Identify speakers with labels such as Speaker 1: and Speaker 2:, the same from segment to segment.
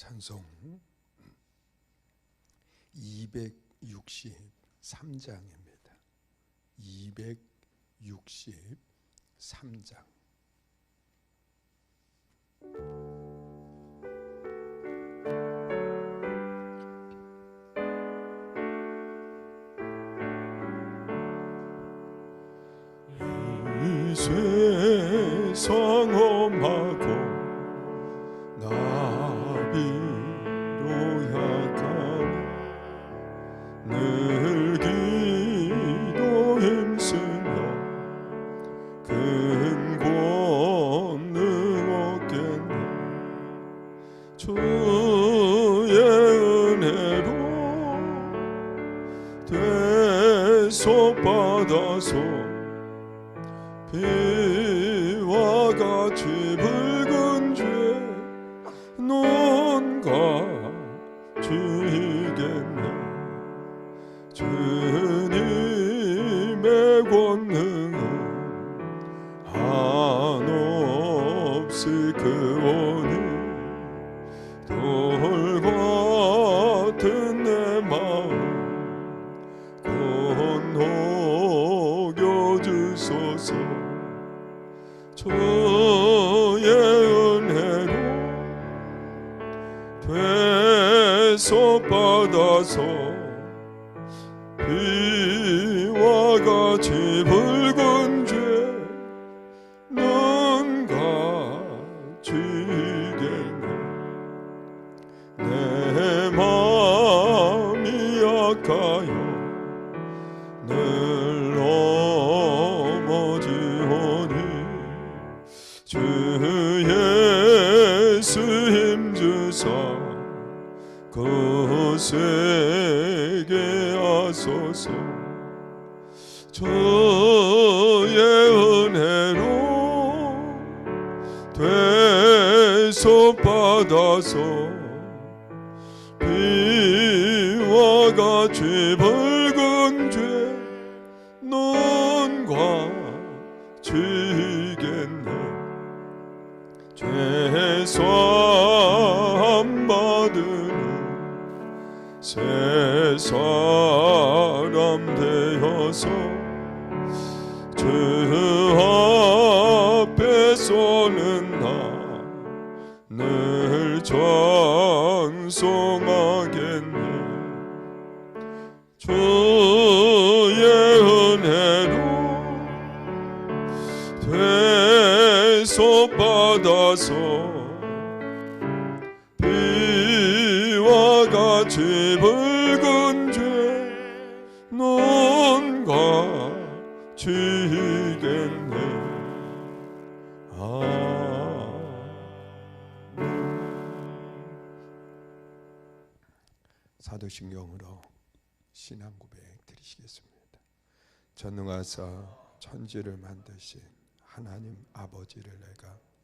Speaker 1: 찬송 263장입니다. 263장. 받아서 비와 같이 비와 같이 붉 쥐겠네. 죄사함 받으니 새 사람 되어서 주 앞에 서는 나늘 찬송하 대속받아서. 비와 같이 붉은 죄 눈과 쥐겠네. 사도신경으로 신앙 고백 드리시겠습니다. 전능하사 천지를 만드신 하나님 아버지를 내가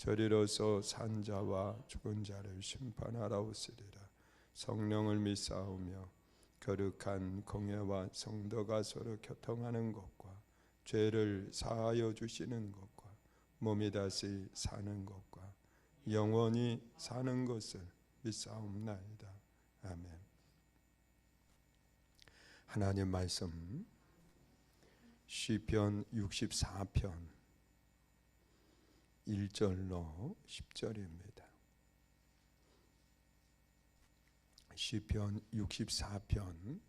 Speaker 1: 저리로서 산 자와 죽은 자를 심판하러 오시리라. 성령을 믿사오며 거룩한 공예와 성도가 서로 교통하는 것과 죄를 사하여 주시는 것과 몸이 다시 사는 것과 영원히 사는 것을 믿사옵나이다. 아멘. 하나님 말씀 시편 64편 1절로 10절입니다. 시편 64편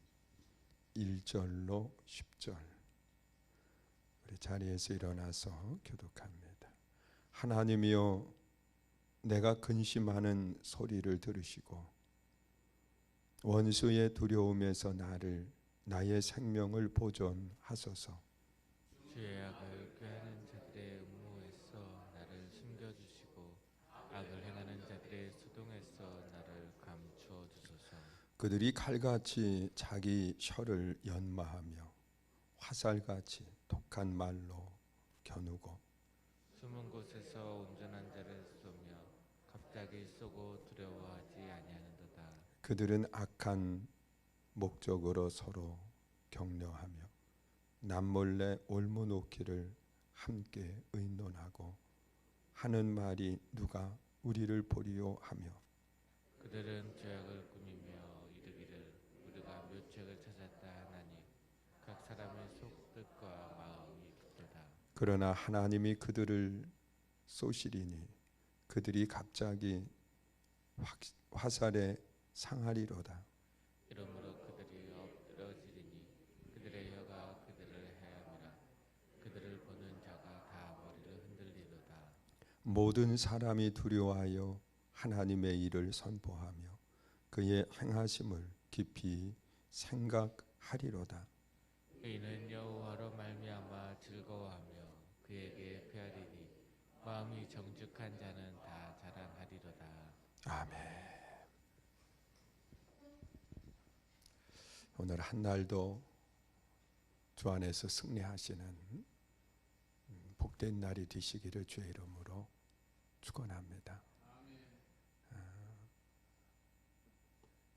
Speaker 1: 1절로 10절 우리 자리에서 일어나서 교독합니다. 하나님이여 내가 근심하는 소리를 들으시고 원수의 두려움에서 나를 나의 생명을 보존하소서.
Speaker 2: 주의 악을
Speaker 1: 그들이 칼같이 자기 혀를 연마하며 화살같이 독한 말로 겨누고
Speaker 2: 숨은 곳에서 온전한 자를 쏘며 갑자기 쏘고 두려워하지 아니하는도다.
Speaker 1: 그들은 악한 목적으로 서로 격려하며 남몰래 올무놓기를 함께 의논하고 하는 말이 누가 우리를 보리요 하며
Speaker 2: 그들은 죄악을 꾸미며 이르기를 우리가 묘책을 찾았다 하나니 각 사람의 속뜻과 마음이 같도다.
Speaker 1: 그러나 하나님이 그들을 쏘시리니 그들이 갑자기 확- 화살에 상하리로다.
Speaker 2: 이러므로 그들이 엎드러지리니 그들의 혀가 그들을 해함이라 그들을 보는 자가 다 머리를 흔들리로다.
Speaker 1: 모든 사람이 두려워하여 하나님의 일을 선포하며 그의 행하심을 깊이 생각하리로다.
Speaker 2: 이는 여호와로 말미암아 즐거워하며 그에게 페하리니 마음이 정직한 자는 다 자랑하리로다.
Speaker 1: 아멘. 오늘 한 날도 주 안에서 승리하시는 음, 복된 날이 되시기를 주의 이름으로 축원합니다. 아,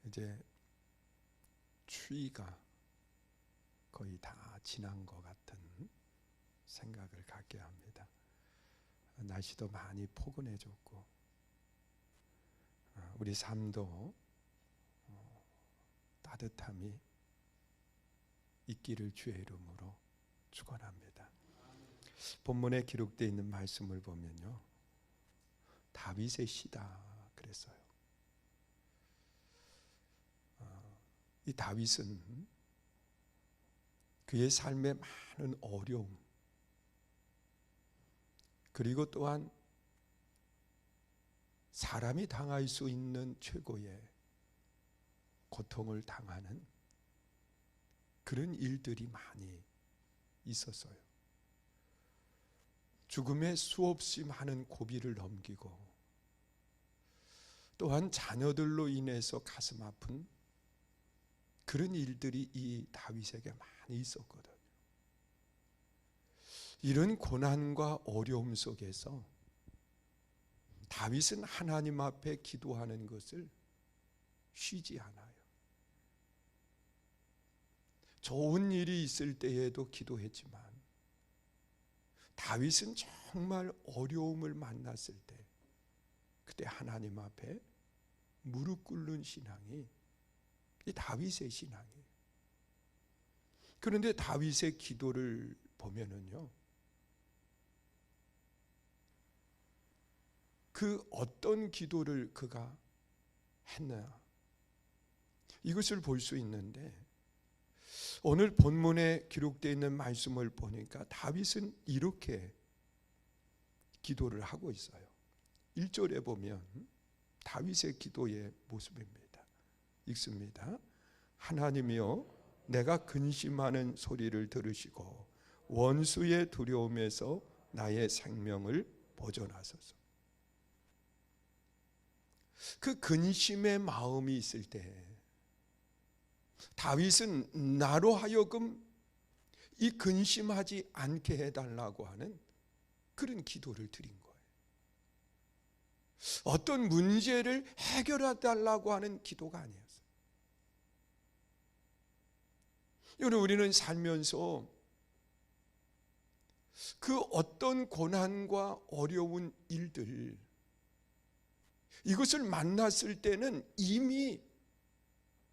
Speaker 1: 이제 추위가 거의 다 지난 것 같은 생각을 갖게 합니다. 날씨도 많이 포근해졌고 아, 우리 삶도 어, 따뜻함이 있기를 주의 이름으로 축원합니다. 본문에 기록되어 있는 말씀을 보면요. 다윗의 시다 그랬어요. 어, 이 다윗은 그의 삶에 많은 어려움 그리고 또한 사람이 당할 수 있는 최고의 고통을 당하는 그런 일들이 많이 있었어요. 죽음의 수없이 많은 고비를 넘기고 또한 자녀들로 인해서 가슴 아픈 그런 일들이 이 다윗에게 많이 있었거든요. 이런 고난과 어려움 속에서 다윗은 하나님 앞에 기도하는 것을 쉬지 않아요. 좋은 일이 있을 때에도 기도했지만 다윗은 정말 어려움을 만났을 때 그때 하나님 앞에 무릎 꿇는 신앙이 이 다윗의 신앙이에요. 그런데 다윗의 기도를 보면은요. 그 어떤 기도를 그가 했나 이것을 볼 수 있는데 오늘 본문에 기록되어 있는 말씀을 보니까 다윗은 이렇게 기도를 하고 있어요. 1절에 보면 다윗의 기도의 모습입니다. 읽습니다. 하나님이여 내가 근심하는 소리를 들으시고 원수의 두려움에서 나의 생명을 보존하소서. 그 근심의 마음이 있을 때 다윗은 나로 하여금 이 근심하지 않게 해달라고 하는 그런 기도를 드린 거예요. 어떤 문제를 해결해 달라고 하는 기도가 아니었어요. 여러분 우리는 살면서 그 어떤 고난과 어려운 일들 이것을 만났을 때는 이미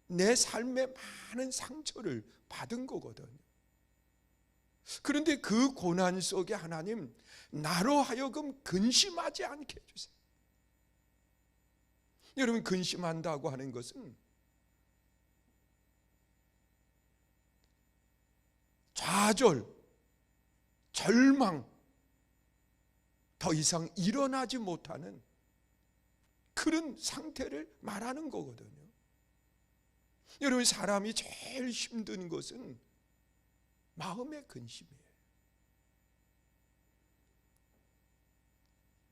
Speaker 1: 내 삶에 많은 상처를 받은 거거든요. 그런데 그 고난 속에 하나님 나로 하여금 근심하지 않게 해주세요. 여러분 근심한다고 하는 것은 좌절, 절망, 더 이상 일어나지 못하는 그런 상태를 말하는 거거든요. 여러분 사람이 제일 힘든 것은 마음의 근심이에요.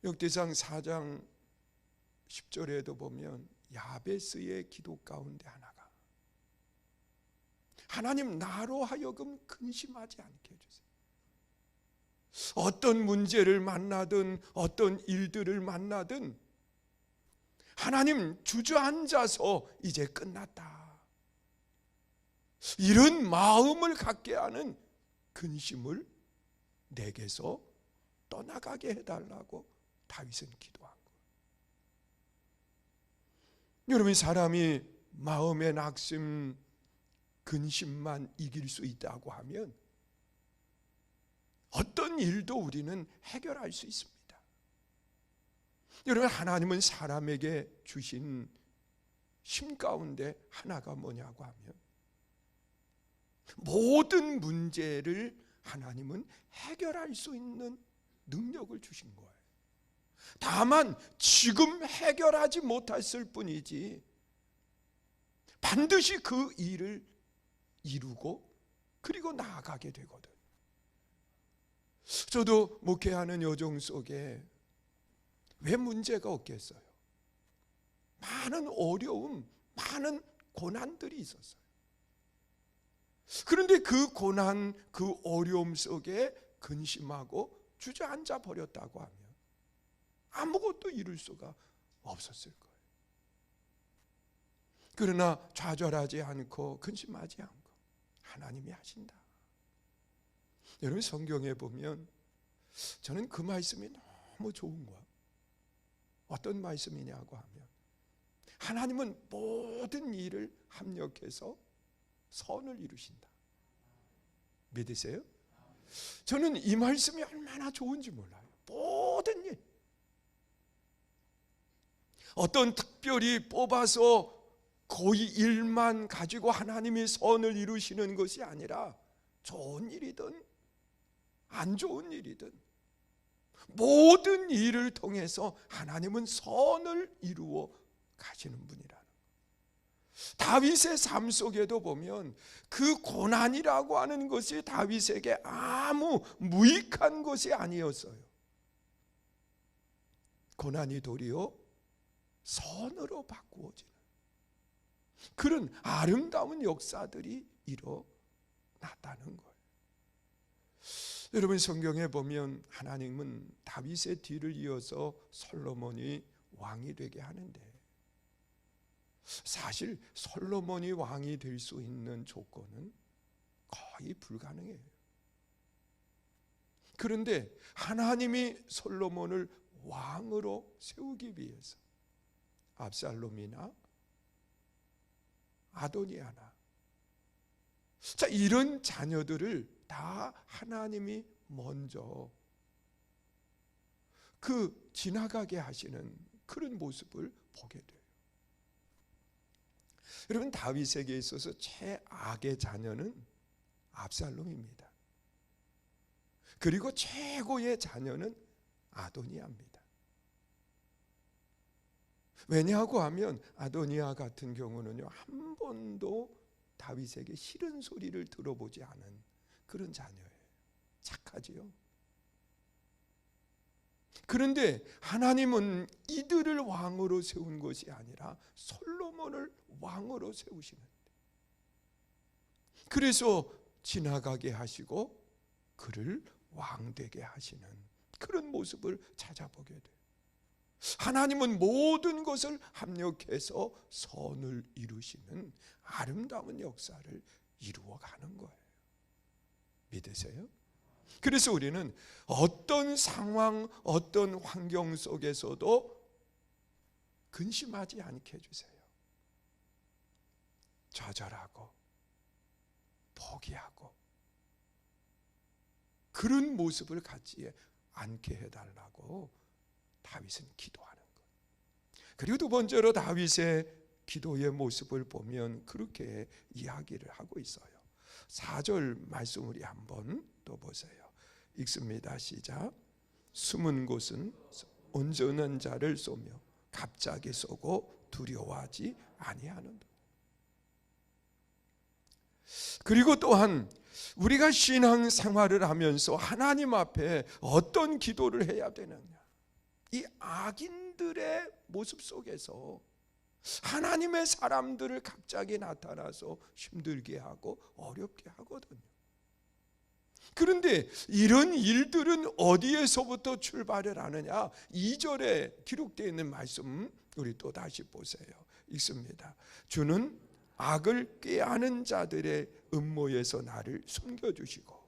Speaker 1: 역대상 4장 10절에도 보면 야베스의 기도 가운데 하나가 하나님 나로 하여금 근심하지 않게 해주세요. 어떤 문제를 만나든 어떤 일들을 만나든 하나님 주저앉아서 이제 끝났다. 이런 마음을 갖게 하는 근심을 내게서 떠나가게 해달라고 다윗은 기도한 거예요. 여러분 사람이 마음의 낙심, 근심만 이길 수 있다고 하면 어떤 일도 우리는 해결할 수 있습니다. 여러분 하나님은 사람에게 주신 힘 가운데 하나가 뭐냐고 하면 모든 문제를 하나님은 해결할 수 있는 능력을 주신 거예요. 다만 지금 해결하지 못했을 뿐이지 반드시 그 일을 이루고 그리고 나아가게 되거든. 저도 목회하는 여정 속에 왜 문제가 없겠어요? 많은 어려움, 많은 고난들이 있었어요. 그런데 그 고난, 그 어려움 속에 근심하고 주저앉아 버렸다고 하면 아무것도 이룰 수가 없었을 거예요. 그러나 좌절하지 않고 근심하지 않고 하나님이 하신다. 여러분 성경에 보면 저는 그 말씀이 너무 좋은 거야. 어떤 말씀이냐고 하면 하나님은 모든 일을 합력해서 선을 이루신다. 믿으세요? 저는 이 말씀이 얼마나 좋은지 몰라요. 모든 일. 어떤 특별히 뽑아서 거의 일만 가지고 하나님이 선을 이루시는 것이 아니라 좋은 일이든 안 좋은 일이든 모든 일을 통해서 하나님은 선을 이루어 가시는 분이라는 거. 다윗의 삶 속에도 보면 그 고난이라고 하는 것이 다윗에게 아무 무익한 것이 아니었어요. 고난이 도리어 선으로 바꾸어지는 그런 아름다운 역사들이 일어났다는 거예요. 여러분 성경에 보면 하나님은 다윗의 뒤를 이어서 솔로몬이 왕이 되게 하는데 사실 솔로몬이 왕이 될 수 있는 조건은 거의 불가능해요. 그런데 하나님이 솔로몬을 왕으로 세우기 위해서 압살롬이나 아도니아나 자 이런 자녀들을 다 하나님이 먼저 그 지나가게 하시는 그런 모습을 보게 돼요. 여러분 다윗에게 있어서 최악의 자녀는 압살롬입니다. 그리고 최고의 자녀는 아도니아입니다. 왜냐하고 하면 아도니아 같은 경우는요 한 번도 다윗에게 싫은 소리를 들어보지 않은 그런 자녀예요. 착하지요. 그런데 하나님은 이들을 왕으로 세운 것이 아니라 솔로몬을 왕으로 세우시는. 그래서 지나가게 하시고 그를 왕 되게 하시는 그런 모습을 찾아보게 돼요. 하나님은 모든 것을 합력해서 선을 이루시는 아름다운 역사를 이루어 가는 거예요. 믿으세요? 그래서 우리는 어떤 상황, 어떤 환경 속에서도 근심하지 않게 해주세요. 좌절하고, 포기하고, 그런 모습을 갖지 않게 해달라고 다윗은 기도하는 것. 그리고 두 번째로 다윗의 기도의 모습을 보면 그렇게 이야기를 하고 있어요. 4절 말씀 우리 한번 또 보세요. 읽습니다. 시작. 숨은 곳은 온전한 자를 쏘며 갑자기 쏘고 두려워하지 아니하는다. 그리고 또한 우리가 신앙 생활을 하면서 하나님 앞에 어떤 기도를 해야 되느냐? 이 악인들의 모습 속에서 하나님의 사람들을 갑자기 나타나서 힘들게 하고 어렵게 하거든요. 그런데 이런 일들은 어디에서부터 출발을 하느냐? 2절에 기록되어 있는 말씀 우리 또 다시 보세요. 읽습니다. 주는 악을 꾀하는 자들의 음모에서 나를 숨겨 주시고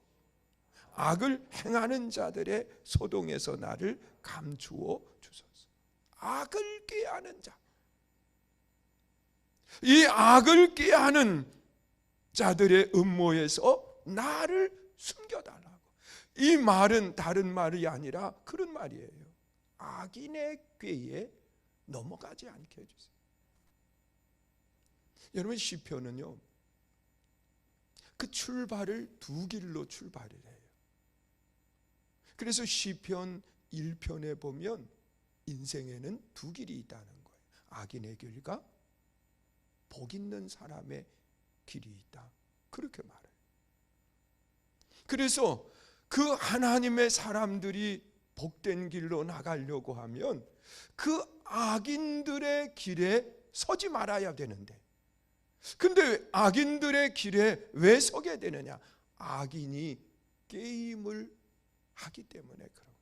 Speaker 1: 악을 행하는 자들의 소동에서 나를 감추어 주소서. 악을 꾀하는 자. 이 악을 꾀하는 자들의 음모에서 나를 숨겨달라고. 이 말은 다른 말이 아니라 그런 말이에요. 악인의 꾀에 넘어가지 않게 해주세요. 여러분 시편은요. 그 출발을 두 길로 출발을 해요. 그래서 시편 1편에 보면 인생에는 두 길이 있다는 거예요. 악인의 길과 복 있는 사람의 길이 있다. 그렇게 말해요. 그래서 그 하나님의 사람들이 복된 길로 나가려고 하면 그 악인들의 길에 서지 말아야 되는데 근데 악인들의 길에 왜 서게 되느냐? 악인이 게임을 하기 때문에 그런 거예요.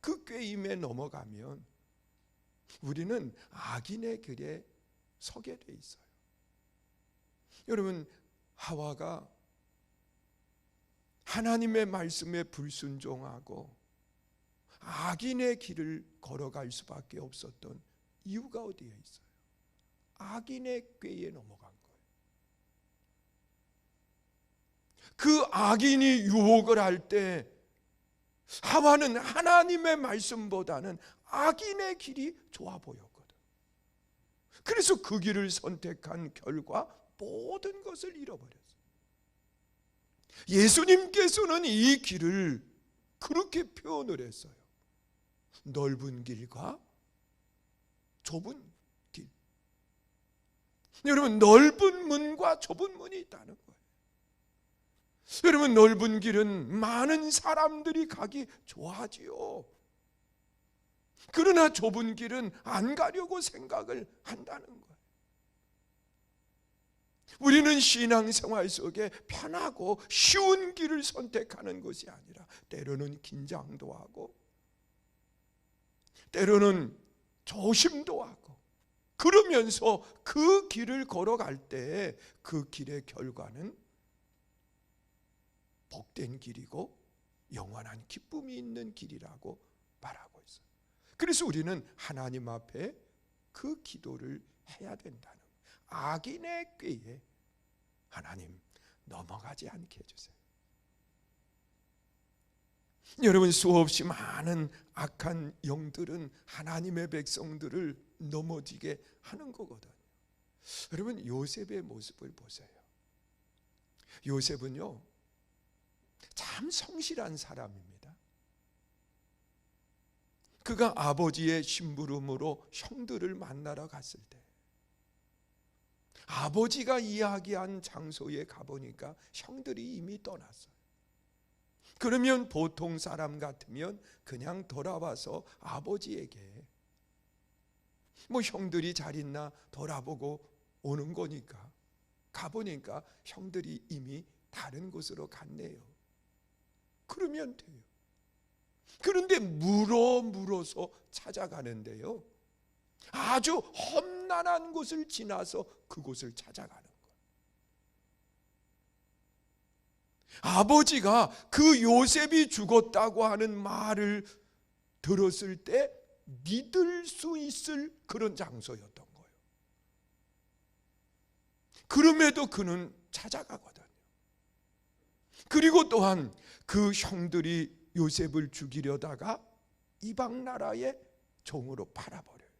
Speaker 1: 그 게임에 넘어가면 우리는 악인의 길에 서게 돼 있어요. 여러분 하와가 하나님의 말씀에 불순종하고 악인의 길을 걸어갈 수밖에 없었던 이유가 어디에 있어요? 악인의 꾀에 넘어간 거예요. 그 악인이 유혹을 할 때 하와는 하나님의 말씀보다는 악인의 길이 좋아 보였거든. 그래서 그 길을 선택한 결과 모든 것을 잃어버렸어요. 예수님께서는 이 길을 그렇게 표현을 했어요. 넓은 길과 좁은 길. 여러분 넓은 문과 좁은 문이 있다는 거예요. 여러분 넓은 길은 많은 사람들이 가기 좋아하지요. 그러나 좁은 길은 안 가려고 생각을 한다는 거예요. 우리는 신앙생활 속에 편하고 쉬운 길을 선택하는 것이 아니라 때로는 긴장도 하고 때로는 조심도 하고 그러면서 그 길을 걸어갈 때 그 길의 결과는 복된 길이고 영원한 기쁨이 있는 길이라고 말하고. 그래서 우리는 하나님 앞에 그 기도를 해야 된다는. 악인의 꾀에 하나님 넘어가지 않게 해주세요. 여러분 수없이 많은 악한 영들은 하나님의 백성들을 넘어지게 하는 거거든요. 여러분 요셉의 모습을 보세요. 요셉은요 참 성실한 사람입니다. 그가 아버지의 심부름으로 형들을 만나러 갔을 때 아버지가 이야기한 장소에 가보니까 형들이 이미 떠났어요. 그러면 보통 사람 같으면 그냥 돌아와서 아버지에게 뭐 형들이 잘 있나 돌아보고 오는 거니까 가보니까 형들이 이미 다른 곳으로 갔네요. 그러면 돼요. 그런데 물어 물어서 찾아가는데요. 아주 험난한 곳을 지나서 그곳을 찾아가는 거예요. 아버지가 그 요셉이 죽었다고 하는 말을 들었을 때 믿을 수 있을 그런 장소였던 거예요. 그럼에도 그는 찾아가거든요. 그리고 또한 그 형들이 요셉을 죽이려다가 이방 나라의 종으로 팔아버려요.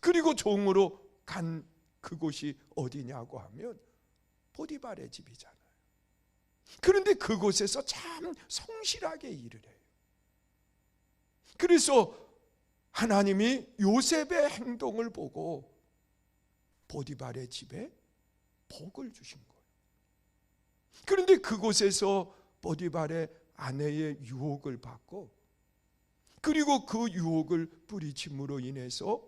Speaker 1: 그리고 종으로 간 그곳이 어디냐고 하면 보디발의 집이잖아요. 그런데 그곳에서 참 성실하게 일을 해요. 그래서 하나님이 요셉의 행동을 보고 보디발의 집에 복을 주신 거예요. 그런데 그곳에서 보디발의 아내의 유혹을 받고 그리고 그 유혹을 뿌리침으로 인해서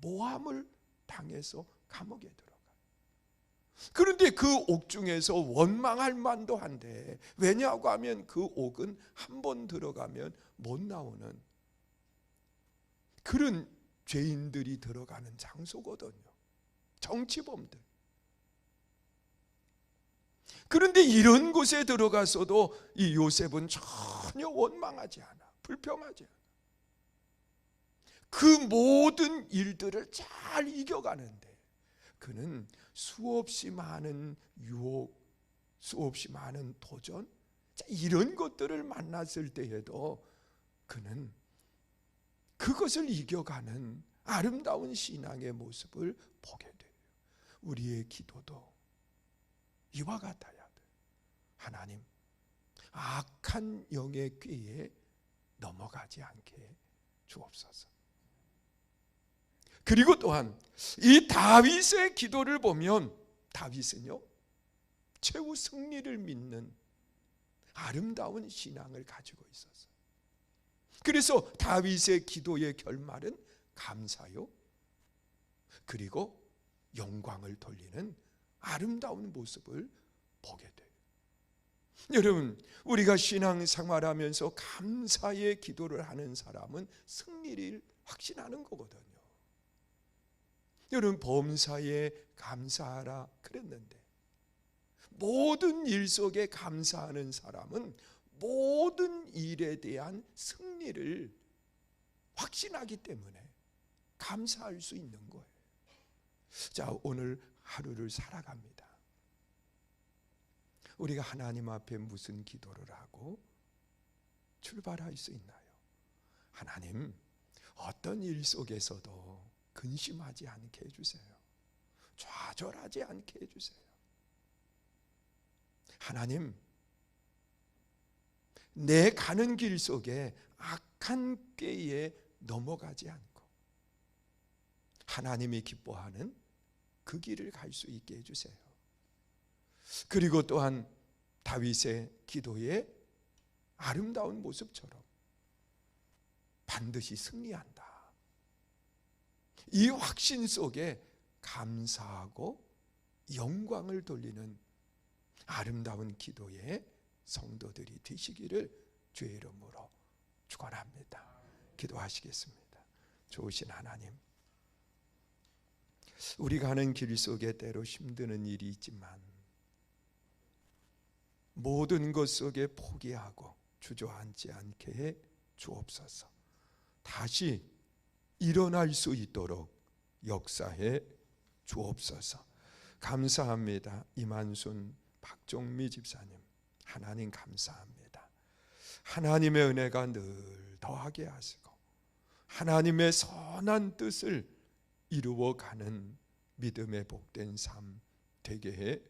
Speaker 1: 모함을 당해서 감옥에 들어가. 그런데 그 옥 중에서 원망할 만도 한데 왜냐고 하면 그 옥은 한 번 들어가면 못 나오는 그런 죄인들이 들어가는 장소거든요. 정치범들. 그런데 이런 곳에 들어가서도 이 요셉은 전혀 원망하지 않아. 불평하지 않아. 그 모든 일들을 잘 이겨가는데 그는 수없이 많은 유혹, 수없이 많은 도전, 자, 이런 것들을 만났을 때에도 그는 그것을 이겨가는 아름다운 신앙의 모습을 보게 돼요. 우리의 기도도 이와 같아야 돼. 하나님, 악한 영의 꾀에 넘어가지 않게 주옵소서. 그리고 또한 이 다윗의 기도를 보면 다윗은요 최후 승리를 믿는 아름다운 신앙을 가지고 있었어요. 그래서 다윗의 기도의 결말은 감사요. 그리고 영광을 돌리는 아름다운 모습을 보게 돼요. 여러분, 우리가 신앙 생활하면서 감사의 기도를 하는 사람은 승리를 확신하는 거거든요. 여러분, 범사에 감사하라 그랬는데 모든 일 속에 감사하는 사람은 모든 일에 대한 승리를 확신하기 때문에 감사할 수 있는 거예요. 자, 오늘 하루를 살아갑니다. 우리가 하나님 앞에 무슨 기도를 하고 출발할 수 있나요? 하나님, 어떤 일 속에서도 근심하지 않게 해주세요. 좌절하지 않게 해주세요. 하나님, 내 가는 길 속에 악한 꾀에 넘어가지 않고 하나님이 기뻐하는 그 길을 갈 수 있게 해주세요. 그리고 또한 다윗의 기도의 아름다운 모습처럼 반드시 승리한다. 이 확신 속에 감사하고 영광을 돌리는 아름다운 기도의 성도들이 되시기를 주의 이름으로 축원합니다. 기도하시겠습니다. 좋으신 하나님. 우리가 가는 길 속에 때로 힘드는 일이 있지만 모든 것 속에 포기하고 주저앉지 않게 해 주옵소서. 다시 일어날 수 있도록 역사해 주옵소서. 감사합니다. 이만순 박종미 집사님. 하나님 감사합니다. 하나님의 은혜가 늘 더하게 하시고 하나님의 선한 뜻을 이루어가는 믿음의 복된 삶 되게 해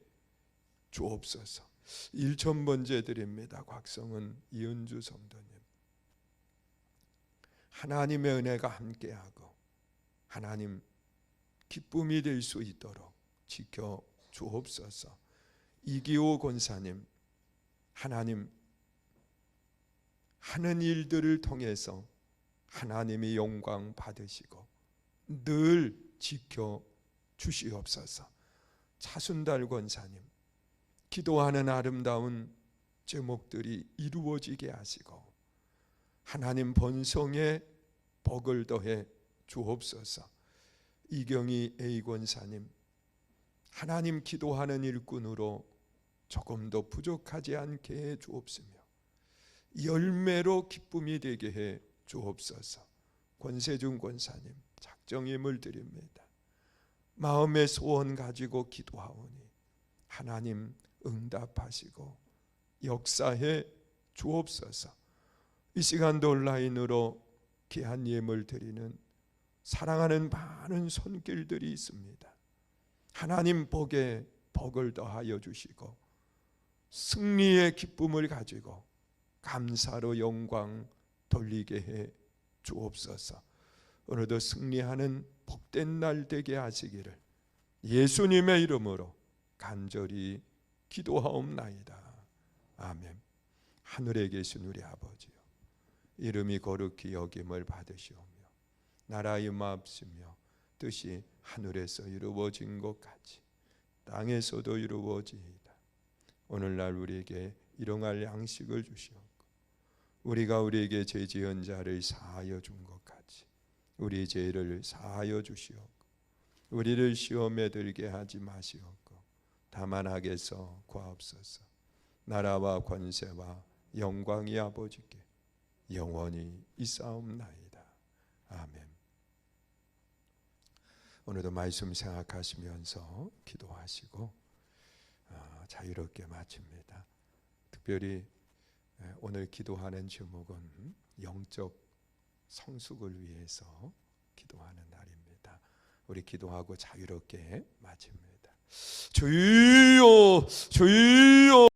Speaker 1: 주옵소서. 1천 번째 드립니다. 곽성은 이은주 성도님. 하나님의 은혜가 함께하고 하나님 기쁨이 될 수 있도록 지켜 주옵소서. 이기호 권사님, 하나님 하는 일들을 통해서 하나님이 영광 받으시고 늘 지켜 주시옵소서. 차순달 권사님, 기도하는 아름다운 제목들이 이루어지게 하시고 하나님 번성에 복을 더해 주옵소서. 이경희 A 권사님, 하나님 기도하는 일꾼으로 조금 더 부족하지 않게 해 주옵시며 열매로 기쁨이 되게 해 주옵소서. 권세중 권사님 작 정임을 드립니다. 마음의 소원 가지고 기도하오니 하나님 응답하시고 역사해 주옵소서. 이 시간도 온라인으로 귀한 예물 드리는 사랑하는 많은 손길들이 있습니다. 하나님 복에 복을 더하여 주시고 승리의 기쁨을 가지고 감사로 영광 돌리게 해 주옵소서. 오늘도 승리하는 복된 날 되게 하시기를 예수님의 이름으로 간절히 기도하옵나이다. 아멘. 하늘에 계신 우리 아버지요. 이름이 거룩히 여김을 받으시오며 나라의 마옵시며 뜻이 하늘에서 이루어진 것 같이 땅에서도 이루어지이다. 오늘날 우리에게 일용할 양식을 주시옵고 우리가 우리에게 죄 지은 자를 사하여 준 것 같이 우리 죄를 사하여 주시옵고 우리를 시험에 들게 하지 마시옵고 다만 하게서 구하옵소서. 나라와 권세와 영광이 아버지께 영원히 있사옵나이다. 아멘. 오늘도 말씀 생각하시면서 기도하시고 아, 자유롭게 마칩니다. 특별히 예, 오늘 기도하는 제목은 영적 성숙을 위해서 기도하는 날입니다. 우리 기도하고 자유롭게 마칩니다. 주여 주여